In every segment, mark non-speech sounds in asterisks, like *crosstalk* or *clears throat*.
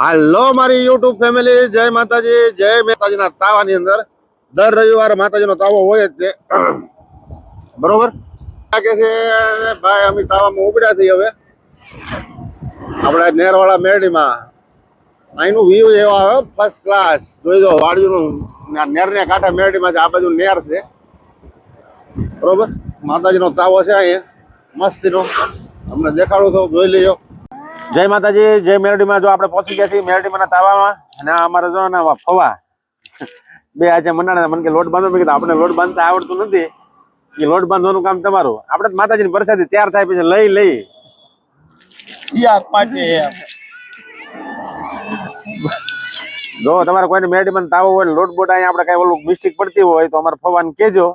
હાલો, મારી YouTube family, જય માતાજી, જય માતાજીના તાવાની અંદર. દર રવિવારે માતાજીનો તાવો હોય જ તે. *clears throat* બરોબર? કે છે, ભાઈ, અમે તાવામાં ઉપડ્યા છીએ હવે. આપણે નેરવાળા મેરડીમાં. અહીંનું વ્યૂ એવો આવે ફર્સ્ટ ક્લાસ જોઈ દો વાડીનું નેરને કાંઠા મેરડીમાં છે, આ બાજુ નેર છે. બરોબર? માતાજીનો તાવો છે અહીંયા. મસ્તીનો. અમને દેખાડું તો જોઈ લેજો જય માતાજી જય મેરડીમાં જો આપણે પહોંચી ગયા છીએ મેરડીમાં તાવામાં અને અમારે જો ને ફવા. બે આજે મનાડા મને કે લોટ બાંધો મેં કીધું આપણે લોટ બાંધતા આવડતું નથી. એ લોટ બાંધવાનું કામ તમારું. આપણે માતાજીની પ્રસાદી તૈયાર થાય પછી લઈ લઈ. જો તમારે કોઈને મેરડીમાં તાવો હોય લોટ બોટ અહીંયા આપણે કઈ ઓલું મિસ્ટેક પડતી હોય તો અમારે ફવાને કેજો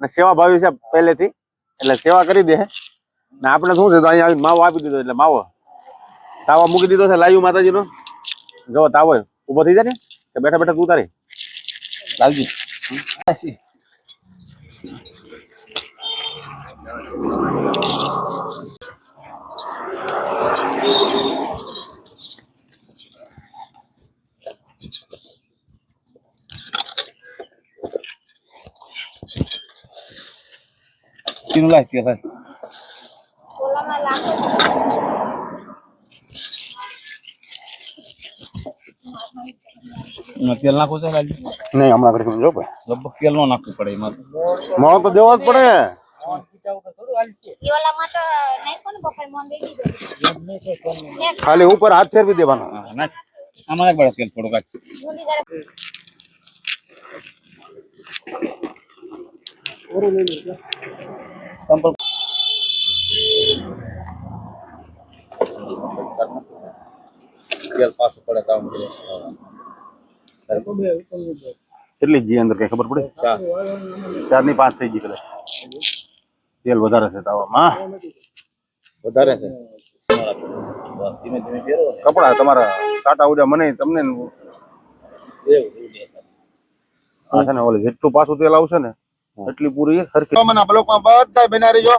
અને સેવા ભાવી છે પહેલેથી. એટલે સેવા કરી દે. ને આપણે શું છે તો અહીંયા આવીને માવો આપી દીધો એટલે માવો. તાવા મૂકી દીધો છે લાઈવ માતાજીનો. જો તાવો ઊભો થઈ જાય ને કે બેઠા બેઠા તું ઉતારી લાવજી. કિનું લાય કે ભાઈ? ઓલામાં તેલ નાખો છે લાલજી નહીં હમણાં કરી જો ભાઈ લગભગ તેલ નો નાખવું પડે એમાં માવો તો દેવો જ પડે ઈ ઓલામાં તો નાખ્યો ને બપોર મોં દઈ દીધો ખાલી ઉપર હાથ ફેરવી દેવાનો હા, નાખ આમાં નાખ બળા તેલ થોડુંક આજ. જલ્દી જરા સંપલ તેલ પાછું પડે તો આમ કેટલી જી અંદર કઈ ખબર પડે? ચાર. ની પાંચ થઈ ગઈ કદાચ. તેલ વધારે છે તાવામાં. વધારે છે. કપડા તમારા ટાટા ઉડા મને તમને છે ને ઓલે જેટલું પાછું તેલ આવશે ને એટલી પૂરી સરખી મને બ્લોકમાં બધા બના રહીજો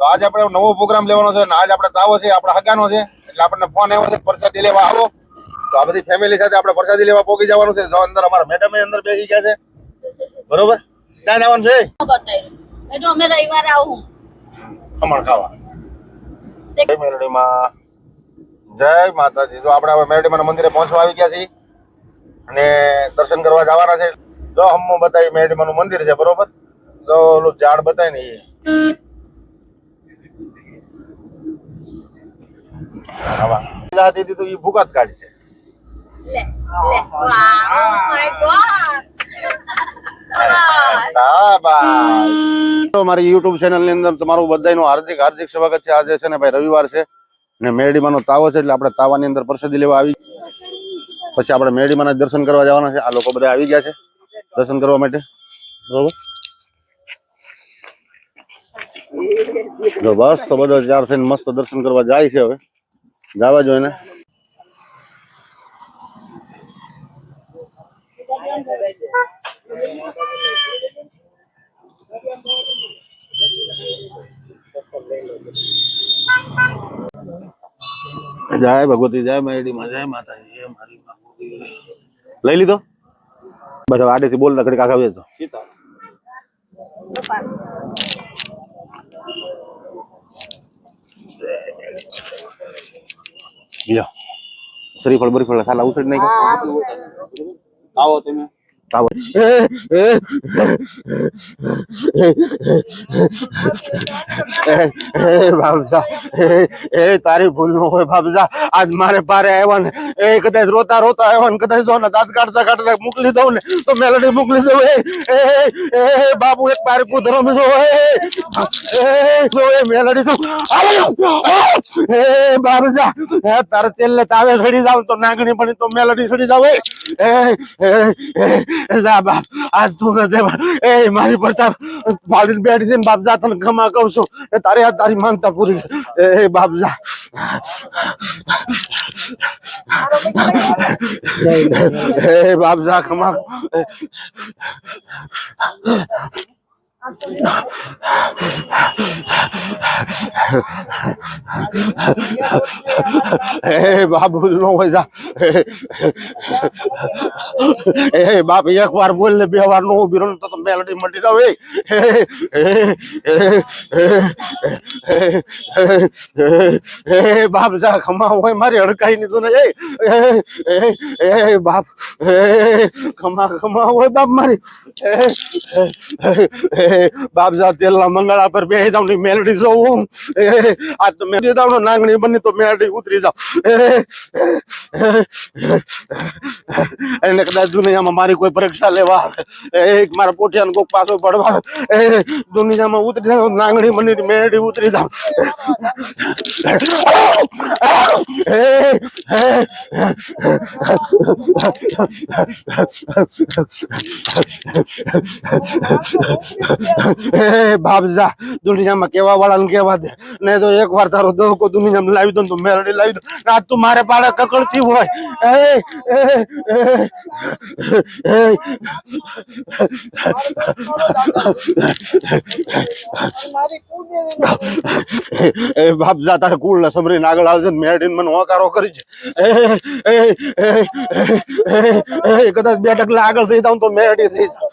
તો આજે આપણે નવો પ્રોગ્રામ લેવાનો છે ને આજ આપણે તાવો છે આપણા હગાનો છે એટલે આપણને ફોન આવ્યો છે પરસાદી લેવા આવો. તો આ બધી ફેમિલી સાથે આપણે પ્રસાદી લેવા પોગી જવાનું છે. જો અંદર અમારા મેડમ અંદર બેસી ગયા છે. બરોબર? ક્યાં જવાનું છે? એટલે અમે રવિવારે આવું. ખમણ ખાવા. મેરડીમાં. જય માતાજી. જો આપણે હવે મેરડીમાં મંદિરે પહોંચવા આવી ગયા છીએ અને દર્શન કરવા જવાના છે. જો હમું બતાવી મેરડીમાં નું મંદિર છે બરોબર? તો ઓલું ઝાડ બતાય ને એ જ કાઢી છે. લે લે વાહ માય ગોડ મારી યુટ્યુબ ચેનલની અંદર તમારું બધાનું હાર્દિક હાર્દિક સ્વાગત છે. આજે છે ને ભાઈ રવિવાર છે ને મેરડીમાં નો તાવો છે એટલે આપણે તાવાની અંદર પ્રસાદી લેવા આવી. પછી આપણે મેરડીમાંના દર્શન કરવા જવાના છે. આ લોકો બધા આવી ગયા છે દર્શન કરવા માટે. બરોબર? બસ તો બધો ચાર થઈને મસ્ત દર્શન કરવા જાય છે હવે. જવા જોઈએ ને જય ભગવતી જય મેરડી માં જય માતાજી જય મારી ભગવતી લઈ લીધો? બસ હવે આડેથી બોલતા ઘડી કાકા લ્યો. શ્રીફળ બરીફળ ખાલા ઉછળ નહીં આવો તમે. આવો બાબજા એ તારી ભૂલ નો હોય બાબજા આજ મારે પારે આવ્યા ને એ કદાચ રોતા રોતા આવ્યા ને કદાચ જો ને દાંત કાઢતા કાઢતા મોકલી દઉં ને તો મેલડી મોકલી દઉં એ બાપુ એક પારી પુત્ર જો એ મેલડી તું એ બાબજા તારે તેલ ને તાવે સડી જાવ તો નાગણી પડી તો મેલડી સડી જાવ એ બાપ, આજ તું એ મારી પડતા પાડી બેઠી છે બાપ, જા તને ખમા કહું છું. એ તારી આ તારી માનતા પૂરી એ ખમા બાપ એક વાર બોલ બે વાર નો મેલડી મટી જાવ એ બાપ જા ખમા હોય મારી હડકાઈ નીધું ને એ બાપ ખમા ખમા હોય બાપ મારી એ, એ, એ, બાપ જા તેલના મંગળા પર બે ની મેલડી જોઉં. આ તો મેલડી જાવ નાંગણી બની તો મેલડી ઉતરી જાવ એને કદાચ દુનિયામાં મારી કોઈ પરીક્ષા લેવા આવે. એક મારા પોઠિયાને કોક પાછો પડવા. એ દુનિયામાં ઉતરી જાવ નાંગણી બની મેલડી ઉતરી જાવ *laughs* એ દુનિયામાં કેવા વાળાને કેવા દે. નહીં તો એક વાર તારો દોકો દુનિયામાં લાવી દો ને તો મેલડી લાવી દો. આ તું મારે પાડે કકડતી હોય. એ બાપ જા, તારે કુળ ને સમરીને આગળ આવજે ને મેળડીને મને હોકારો કરી છે કદાચ બે ટકલા આગળ થઈ જાઉં તો મેળડી થઈ જાઉં.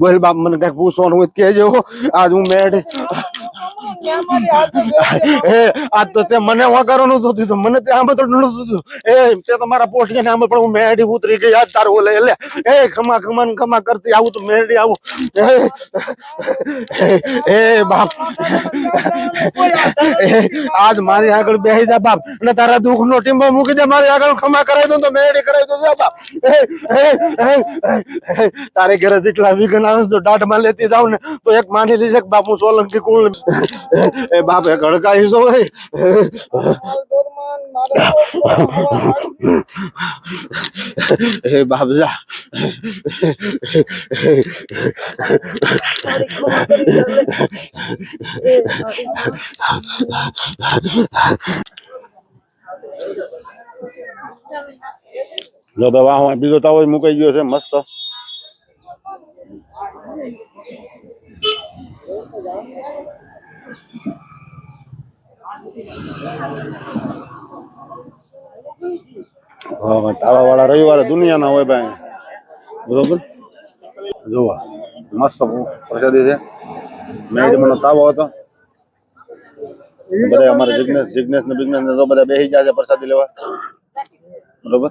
બોલ બાપ, મને કંઈક પૂછવાનું હોય કેજો આજ હું મેડ આજ આવું તો મેળી આવું. એ બાપ. આજ મારી આગળ બેસી જા બાપ, અને તારા દુઃખ નો ટીમ્બો મૂકી દે મારી આગળ ખમા કરાવી દઉં તો મેડી કરાવી દઉં બાપ. તારે ઘરે જેટલા વિઘન આવે તો દાઢમાં લેતી જાવ ને તો એક માની લીધે બાપુ સોલંકી કુળ. એ બાપ એક હડકાઈ જો એ બાપ જા. જો તો વાહ બીજો તાવો મુકાઈ ગયો છે, મસ્ત. તાવા વાળા રવિવારે દુનિયાના હોય ભાઈ. બરોબર? જોવા. મસ્ત પ્રસાદી છે. મેળીમાં તાવો હતો. બધા અમારે જિજ્ઞેશ જિજ્ઞેશ ને બિઝનેસ ને તો બધા બેસી ગયા છે પ્રસાદી લેવા. બરોબર?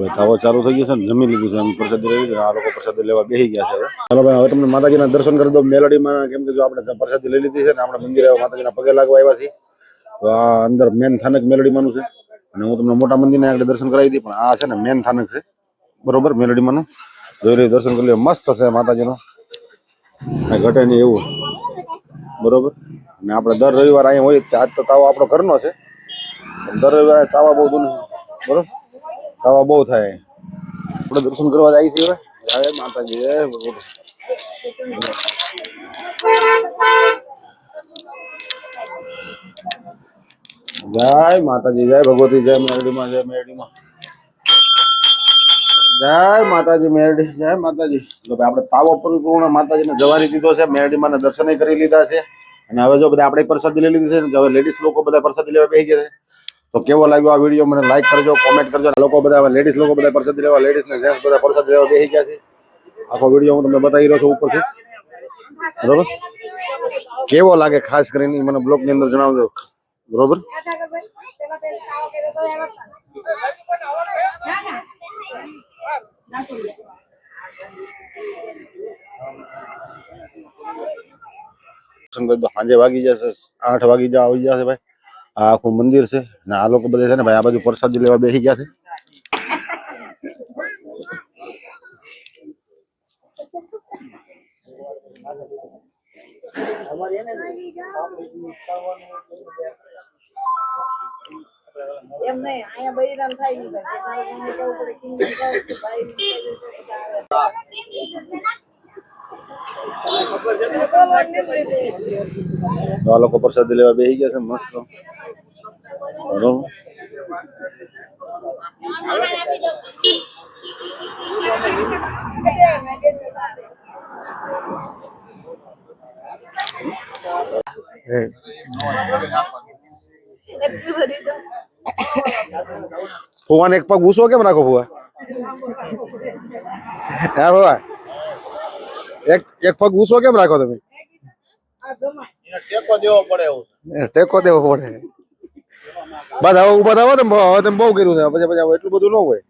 ભાઈ ચાલુ થઈ ગયો છે જમી લીધું છે, એમ પ્રસાદી લીધી આ લોકો પ્રસાદી લેવા બેસી ગયા છે. ચાલો ભાઈ, હવે તમને માતાજીના દર્શન કરી દો મેલડીમાં, કેમ કે જો આપણે પ્રસાદી લઈ લીધી છે ને, આપણે મંદિરે માતાજીના પગે લાગવા આવ્યા છીએ. તો આ અંદર મેન સ્થાનક મેલડીમાંનું છે. અને હું તમને મોટા મંદિરના આગળ દર્શન કરાવી હતી પણ આ છે ને, મેન સ્થાનક છે. બરોબર, મેલડીમાંનું. જોઈ લઈ દર્શન કરી લ્યો મસ્ત છે માતાજીનો. ઘટે નહીં એવું. બરોબર? ને આપણે દર રવિવાર અહીંયા હોય આજ તો તાવો આપણો ઘરનો છે. દર રવિવારે તાવા બહુ દૂર બરોબર? તાવા બહુ થાય. આપણે દર્શન કરવા જાય છીએ હવે. માતાજી જય માતાજી, જય ભગવતી, જય મેરડીમાં જય મેરડીમાં. જય માતાજી, મેરડી. જય માતાજી. જો ભાઈ, આપણે તાવો પરિપૂર્ણ માતાજીને જવારી દીધો છે. મેરડીમાં દર્શન કરી લીધા છે. અને હવે જો બધા આપણે પ્રસાદી લઈ લીધી છે ને હવે લેડીઝ લોકો બધા પ્રસાદી લેવા બેસી ગયા છે. તો કેવો લાગ્યો આ વીડિયો મને લાઈક કરજો કોમેન્ટ કરજો. લોકો બધા લેડીઝ લોકો બધા પ્રસાદી લેવા લેડીઝ ને જેન્ટ્સ બધા પ્રસાદી લેવા બેસી ગયા છે. આખો વીડિયો હું તમને બતાવી રહ્યો છું ઉપરથી. બરોબર? કેવો લાગે ખાસ કરીને મને બ્લોકની અંદર જણાવજો. બરોબર? સાંજે વાગી જશે, આઠ વાગી જવા આવી જશે ભાઈ. આખું મંદિર છે ને આ લોકો બધા છે ને ભાઈ, આ બાજુ પ્રસાદ લેવા બેસી ગયા છે. અમારે એને એમ નહીં અહીંયા બૈરામ થાય નહીં ભાઈ. તમારે મને કહેવું પડે કિંમત કહે છે ભાઈ તો આ લોકો પ્રસાદ લેવા બેસી ગયા છે મસ્ત. બરોબર એ ફુવાને એક પગ ઉસો કેમ રાખો ફુવા હા ફુવા એક એક પગ ઉસો કેમ રાખો તમે? ટેકો દેવો પડે ટેકો દેવો પડે. બસ હવે ઊભા થાવો ને હવે તમે બહુ કર્યું છે. પછી પછી એટલું બધું ન હોય.